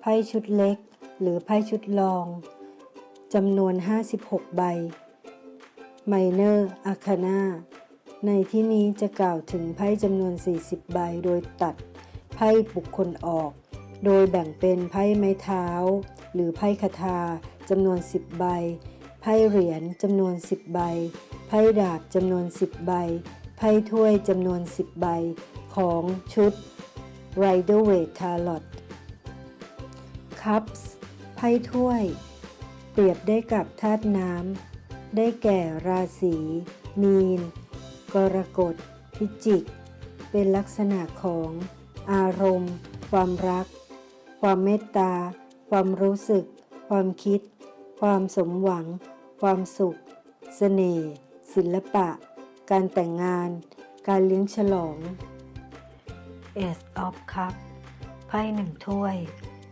ไพ่ชุดเล็ก หรือไพ่ชุดรองจำนวน 56 ใบ Minor Arcana ในที่นี้จะกล่าวถึงไพ่จำนวน 40 ใบโดยตัดไพ่บุคคลออก โดยแบ่งเป็นไพ่ไม้เท้า หรือไพ่คาถาจำนวน 10 ใบ ไพ่เหรียญจำนวน 10 ใบ ไพ่ดาบจำนวน 10 ใบ ไพ่ถ้วยจำนวน 10 ใบ ของชุด Rider Waite Tarot Cups ไพ่ถ้วย เปรียบได้กับธาตุน้ำ ได้แก่ราศี มีน กรกฎ พิจิก เป็นลักษณะของ อารมณ์ ความรัก ความเมตตา ความรู้สึก ความคิด ความสมหวัง ความสุขเสน่ห์ศิลปะ การแต่งงาน การเลี้ยงฉลอง Ace of Cup ไพ่หนึ่งถ้วย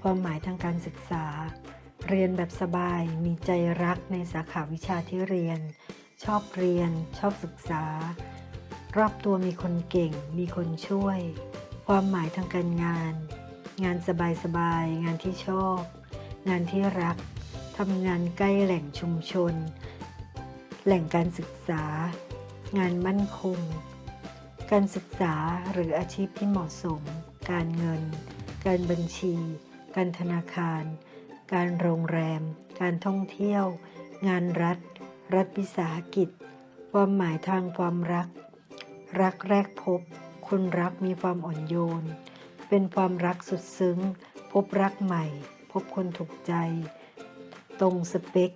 ความหมายทางการศึกษา เรียนแบบสบายมีใจรักในสาขาวิชาที่เรียน ชอบเรียน ชอบศึกษา รอบตัวมีคนเก่ง มีคนช่วย ความหมายทางการงาน งานสบายๆงานที่ชอบ งานที่รักทำงานใกล้แหล่งชุมชน แหล่งการศึกษา งานมั่นคง การศึกษาหรืออาชีพที่เหมาะสม การเงิน การบัญชี การธนาคาร การโรงแรม การท่องเที่ยว งานรัฐ รัฐวิสาหกิจ ความหมายทางความรัก รักแรกพบคนรักมีความอ่อนโยน เป็นความรักสุดซึ้ง พบรักใหม่ พบคนถูกใจ ตรงสเปค